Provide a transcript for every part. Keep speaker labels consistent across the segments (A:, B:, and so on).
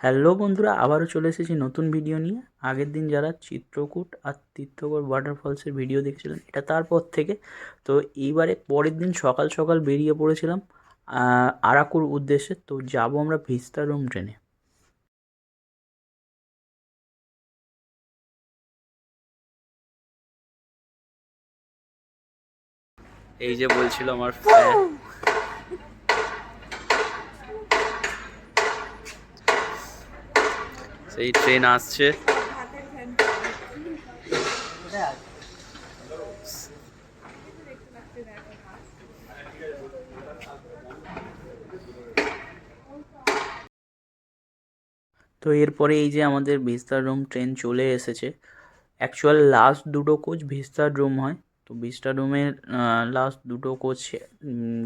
A: Hello বন্ধুরা, আবারও চলে এসেছি নতুন ভিডিও নিয়ে। আগের দিন যারা চিত্রকূট আর তীর্থগড় ওয়াটারফলসের ভিডিও দেখেছিলেন, এটা তারপর থেকে। তো এইবারে পরের দিন সকাল সকাল বেরিয়ে পড়েছিলাম আরাকুর উদ্দেশ্যে। তো যাব আমরা ভিস্তারুম ট্রেনে। এই যে বলছিল আমার সেই ট্রেন আসছে। তো এরপরে এই যে আমাদের ভিস্তার রুম ট্রেন চলে এসেছে। অ্যাকচুয়াল লাস্ট দুটো কোচ ভিস্তার রুম হয়। তো ভিস্টার রুমের লাস্ট দুটো কোচ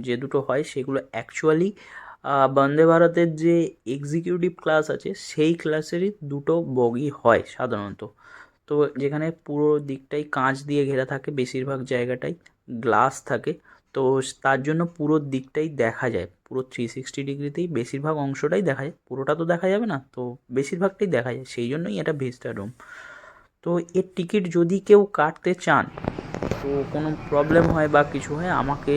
A: যে দুটো হয় সেগুলো অ্যাকচুয়ালি বন্দে ভারতের যে এক্সিকিউটিভ ক্লাস আছে, সেই ক্লাসেরই দুটো বগি হয় সাধারণত। তো যেখানে পুরো দিকটাই কাঁচ দিয়ে ঘেরা থাকে, বেশিরভাগ জায়গাটাই গ্লাস থাকে। তো তার জন্য পুরো দিকটাই দেখা যায়। পুরো থ্রি সিক্সটি ডিগ্রিতেই বেশিরভাগ অংশটাই দেখা যায়। পুরোটা তো দেখা যাবে না, তো বেশিরভাগটাই দেখা যায়। সেই জন্যই এটা ভিস্টার রুম তো এর টিকিট যদি কেউ কাটতে চান তো কোনো প্রবলেম হয় বা কিছু হয়, আমাকে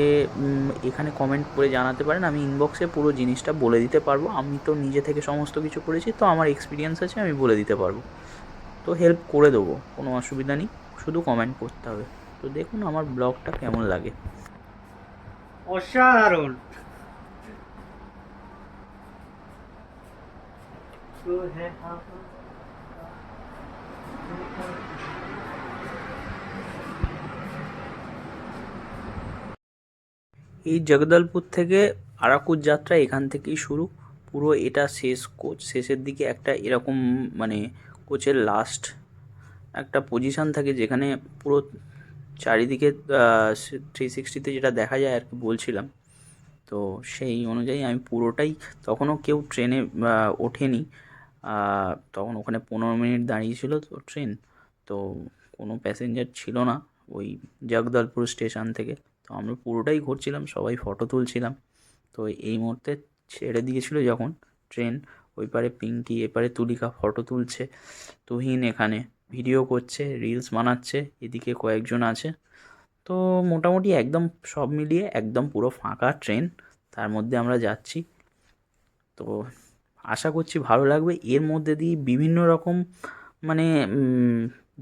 A: এখানে কমেন্ট করে জানাতে পারেন। আমি ইনবক্সে পুরো জিনিসটা বলে দিতে পারব। আমি তো নিজে থেকে সমস্ত কিছু করেছি, তো আমার এক্সপিরিয়েন্স আছে, আমি বলে দিতে পারব। তো হেল্প করে দেবো, কোনো অসুবিধা নেই। শুধু কমেন্ট করতে হবে। তো দেখুন আমার ব্লগটা কেমন লাগে।
B: অসাধারণ।
A: এই জগদলপুর থেকে আরাকুর যাত্রা এখান থেকেই শুরু। পুরো এটা শেষ কোচ, শেষের দিকে একটা এরকম মানে কোচের লাস্ট একটা পজিশান থাকে যেখানে পুরো চারিদিকে থ্রি সিক্সটিতে যেটা দেখা যায় আর কি বলছিলাম। তো সেই অনুযায়ী আমি পুরোটাই তখনও কেউ ট্রেনে ওঠেনি। তখন ওখানে পনেরো মিনিট দাঁড়িয়েছিল তো ট্রেন। তো কোনো প্যাসেঞ্জার ছিল না ওই জগদলপুর স্টেশন থেকে। তো আমরা পুরোটাই ঘুরছিলাম, সবাই ফটো তুলছিলাম। তো এই মুহূর্তে ছেড়ে দিয়েছিল যখন ট্রেন ওই পারে পিঙ্কি এপারে তুলিকা ফটো তুলছে, তুহিন এখানে ভিডিও করছে রিলস বানাচ্ছে, এদিকে কয়েকজন আছে। তো মোটামুটি একদম সব মিলিয়ে একদম পুরো ফাঁকা ট্রেন তার মধ্যে আমরা যাচ্ছি। তো আশা করছি ভালো লাগবে। এর মধ্যে দিয়ে বিভিন্ন রকম মানে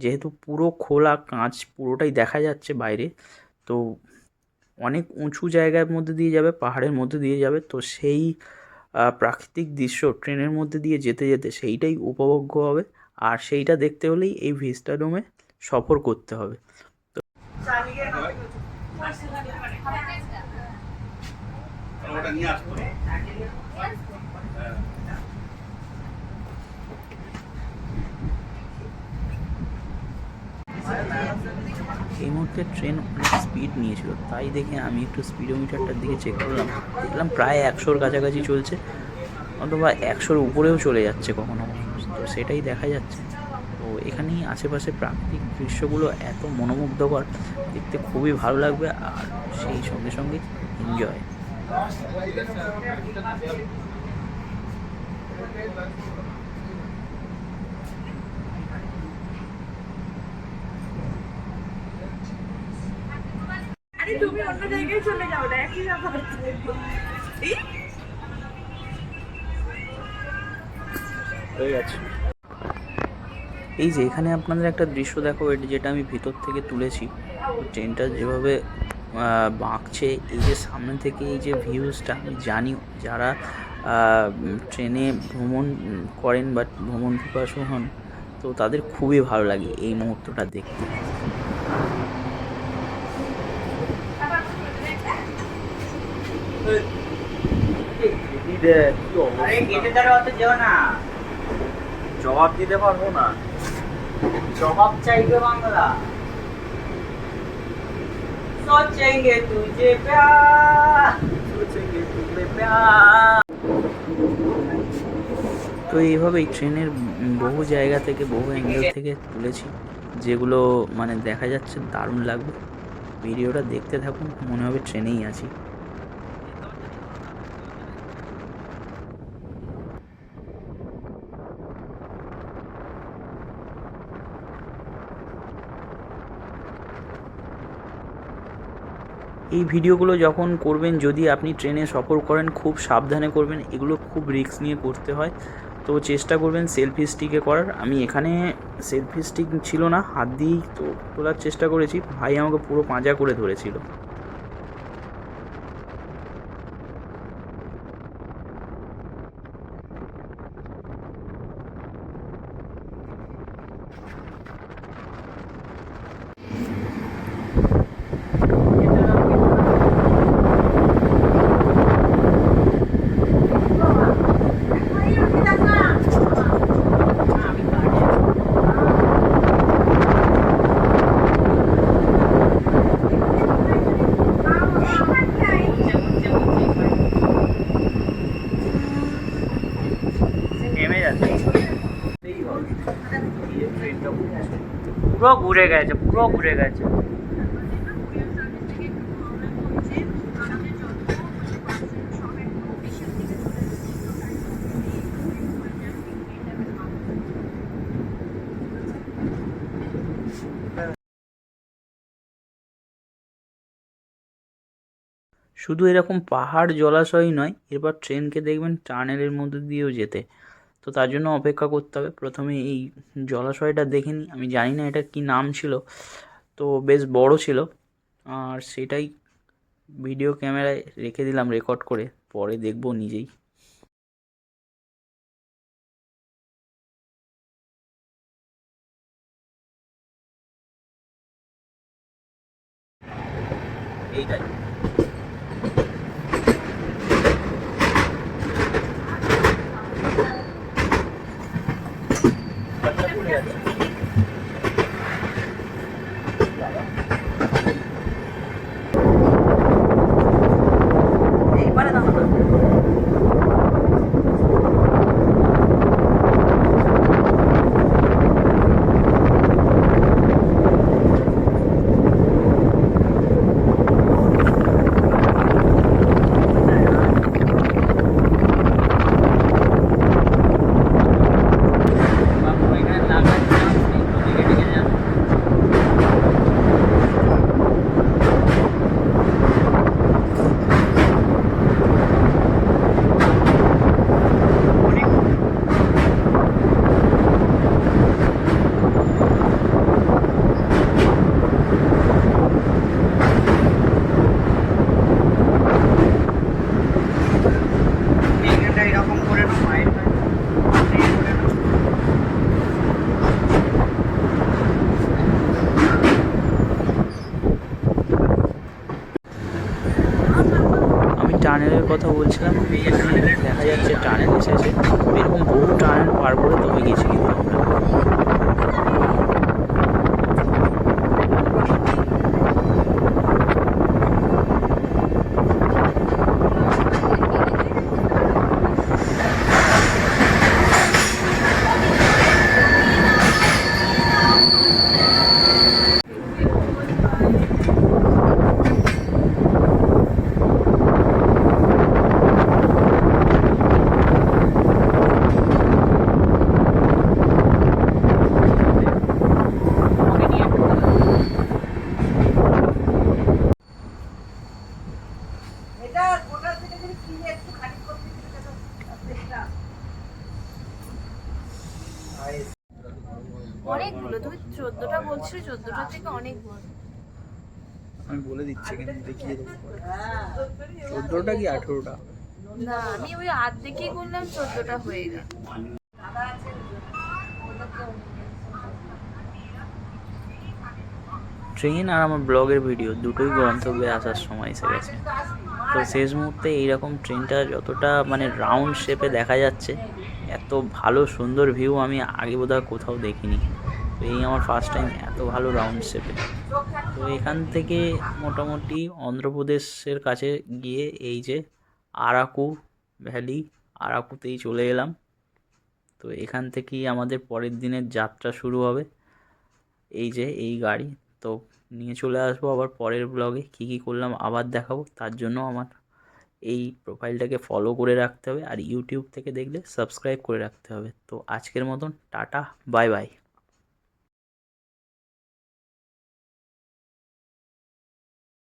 A: যেহেতু পুরো খোলা কাঁচ পুরোটাই দেখা যাচ্ছে বাইরে, তো অনেক উঁচু জায়গার মধ্যে দিয়ে যাবে, পাহাড়ের মধ্যে দিয়ে যাবে। তো সেই প্রাকৃতিক দৃশ্য ট্রেনের মধ্যে দিয়ে যেতে যেতে সেইটাই উপভোগ্য হবে। আর সেইটা দেখতে হলেই এই ভিস্টা রুমে সফর করতে হবে। এই মুহূর্তে ট্রেন অনেক স্পিড নিয়েছিল। তাই দেখে আমি একটু স্পিডোমিটারটার দিকে চেক করলাম। দেখলাম প্রায় একশোর কাছাকাছি চলছে। অথবা একশোর উপরেও চলে যাচ্ছে কখনো তো সেটাই দেখা যাচ্ছে। তো এখানেই আশেপাশে প্রাকৃতিক দৃশ্যগুলো এত মনোমুগ্ধকর, দেখতে খুবই ভালো লাগবে আর সেই সঙ্গে সঙ্গে এনজয়
C: আরে তুমি অন্য জায়গায় চলে যাও না একই ব্যাপার। এই?
A: হয়ে গেছে। এই যে এখানে আপনাদের একটা দৃশ্য দেখো এটা যেটা আমি ভিতর থেকে তুলেছি। ট্রেনটা যেভাবে আহ, বাঁকছে এই যে সামনে থেকে এই যে ভিউজটা আমি জানি যারা ট্রেনে ভ্রমণ করেন বা ভ্রমণ পিপাসু হন তো তাদের খুবই ভালো লাগে এই মুহূর্তটা দেখতে
B: আরে গেটে দ্বারা অত যেও না
A: জবাব দিতে পারবো না
B: জবাব চাইবে বাংলা सोचेंगे तुझे प्यार
A: তো এইভাবেই ট্রেনের উম বহু জায়গা থেকে বহু অ্যাঙ্গেল থেকে তুলেছি যেগুলো মানে দেখা যাচ্ছে দারুণ লাগবে ভিডিওটা দেখতে থাকুন মনে হবে ট্রেনেই আছি এই ভিডিওগুলো যখন করবেন, যদি আপনি ট্রেনে সফর করেন, খুব সাবধানে করবেন। এগুলো খুব রিস্ক নিয়ে করতে হয়। তো চেষ্টা করবেন সেলফি স্টিকে করার। আমি এখানে সেলফি স্টিক ছিল না, হাত দিয়েই তো তোলার চেষ্টা করেছি। ভাই আমাকে পুরো পাঁজা করে ধরেছিল। পুরো ঘুরে গেছে, পুরো ঘুরে গেছে। শুধু এরকম পাহাড় জলাশয়ই নয়, এরপর ট্রেনকে দেখবেন টানেলের মধ্যে দিয়েও যেতে। তো তার জন্য অপেক্ষা করতে হবে। প্রথমে এই জলাশয়টা দেখে নিই আমি জানি না এটা কী নাম ছিল। তো বেশ বড় ছিল। আর সেটাই ভিডিও ক্যামেরায় রেখে দিলাম রেকর্ড করে। পরে দেখব নিজেই। এইটাই
B: এইখানটা এরকম করে না মায়ের
A: আমি টানেলের কথা বলছিলাম, দেখা যাচ্ছে টানেল এসেছে এরকম বহু টানেল পার করে তবে গেছি কিন্তু আমরা।
C: এটা গোটা থেকে যদি কিনে একটু খানিক করতে দিলে তো চেষ্টা অনেকগুলো তুমি চোদ্দটা চোদ্দটা থেকে অনেক বড়।
A: আমি বলে দিচ্ছি কিন্তু দেখিয়ে দেবো। চোদ্দোটা কি আঠেরোটা?
C: না আমি ওই আধ দেখেই করলাম চোদ্দটা হয়ে গেল।
A: ট্রেন আর আমার ব্লগের ভিডিও দুটোই গন্তব্যে আসার সময় এসে গেছে। তো শেষ মুহূর্তে এইরকম ট্রেনটা যতটা মানে রাউন্ড শেপে দেখা যাচ্ছে এত ভালো সুন্দর ভিউ আমি আগে বোধহয় কোথাও দেখিনি। তো এই আমার ফার্স্ট টাইম এত ভালো রাউন্ড শেপে তো এখান থেকে মোটামুটি অন্ধ্রপ্রদেশের কাছে গিয়ে এই যে আরাকু ভ্যালি আরাকুতেই চলে এলাম। তো এখান থেকেই আমাদের পরের দিনের যাত্রা শুরু হবে। এই যে এই গাড়ি। তো নিয়ে চলে আসব আবার পরের ব্লগে কী কী করলাম আবার দেখাবো। তার জন্য আমার এই প্রোফাইলটাকে ফলো করে রাখতে হবে। আর ইউটিউব থেকে দেখলে সাবস্ক্রাইব করে রাখতে হবে। তো আজকের মতন টাটা বাই বাই